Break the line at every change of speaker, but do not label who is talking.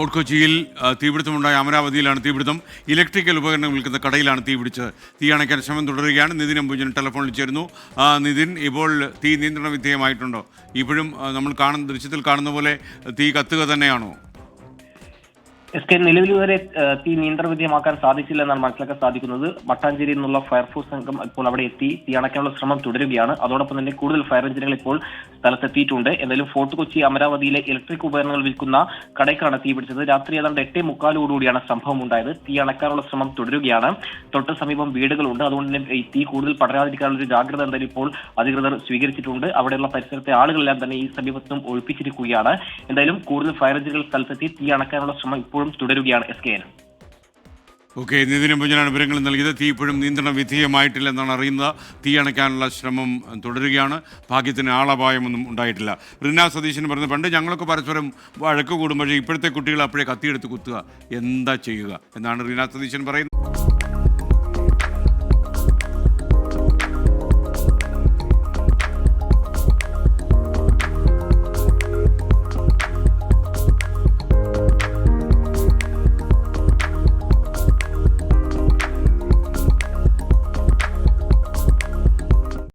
Fort കൊച്ചിയിൽ തീപിടുത്തമുണ്ടായ അമരാവതിയിലാണ് തീപിടുത്തം. Electrical ഉപകരണങ്ങൾ വിൽക്കുന്ന കടയിലാണ് തീപിടിച്ചത് തീ അണയ്ക്കാൻ ശ്രമം തുടരുകയാണ്. നിതിൻ അംബുജൻ ടെലഫോണിൽ ചേരുന്നു. നിതിൻ ഇപ്പോൾ തീ നിയന്ത്രണ വിധേയമായിട്ടുണ്ടോ? ഇപ്പോഴും നമ്മൾ കാണുന്ന ദൃശ്യത്തിൽ കാണുന്ന പോലെ തീ കത്തുക തന്നെയാണോ?
എസ് കെ നിലവിൽ വരെ തീ നിയന്ത്രണവിധേയമാക്കാൻ സാധിച്ചില്ല എന്നാണ് മനസ്സിലാക്കാൻ സാധിക്കുന്നത്. മട്ടാഞ്ചേരിയിൽ നിന്നുള്ള ഫയർഫോഴ്സ് സംഘം ഇപ്പോൾ അവിടെ എത്തി. തീ അണയ്ക്കാനുള്ള ശ്രമം തുടരുകയാണ്. അതോടൊപ്പം തന്നെ കൂടുതൽ ഫയർ എഞ്ചിനുകൾ ഇപ്പോൾ സ്ഥലത്തെത്തിയിട്ടുണ്ട്. എന്തായാലും ഫോർട്ട് കൊച്ചി അമരാവതിയിലെ ഇലക്ട്രിക് ഉപകരണങ്ങൾ വിൽക്കുന്ന കടയ്ക്കാണ് തീ പിടിച്ചത്. രാത്രി ഏതാണ്ട് എട്ടേ മുക്കാലോടുകൂടിയാണ് സംഭവം ഉണ്ടായത് തീ അണയ്ക്കാനുള്ള ശ്രമം തുടരുകയാണ്. തൊട്ട് സമീപം വീടുകളുണ്ട്. അതുകൊണ്ട് തന്നെ ഈ തീ കൂടുതൽ പടരാതിരിക്കാനുള്ള ഒരു ജാഗ്രത എന്തായാലും ഇപ്പോൾ അധികൃതർ സ്വീകരിച്ചിട്ടുണ്ട്. അവിടെയുള്ള പരിസരത്തെ ആളുകളെല്ലാം തന്നെ ഈ സമീപത്തും ഒഴിപ്പിച്ചിരിക്കുകയാണ്. എന്തായാലും കൂടുതൽ ഫയർ എഞ്ചിനുകൾ സ്ഥലത്തെത്തി തീ അണയ്ക്കാനുള്ള ശ്രമം ഇപ്പോഴും തുടരുകയാണ് S K N.
Okay Nithin അംബുജനാണ് വിവരങ്ങൾ നൽകിയത് തീ ഇപ്പോഴും നിയന്ത്രണ വിധേയമായിട്ടില്ലെന്നാണ് അറിയുന്നത്. തീ അണയ്ക്കാനുള്ള ശ്രമം തുടരുകയാണ്. ഭാഗ്യത്തിന് ആളപായമൊന്നും ഉണ്ടായിട്ടില്ല. റിന സതീശൻ പറഞ്ഞ പണ്ട് ഞങ്ങളൊക്കെ പരസ്പരം വഴക്ക് കൂടുമ്പോഴേ ഇപ്പോഴത്തെ കുട്ടികൾ അപ്പോഴേ കത്തിയെടുത്ത് കുത്തുക. എന്താ ചെയ്യുക? എന്നാണ് റീന സതീശൻ പറയുന്നത്.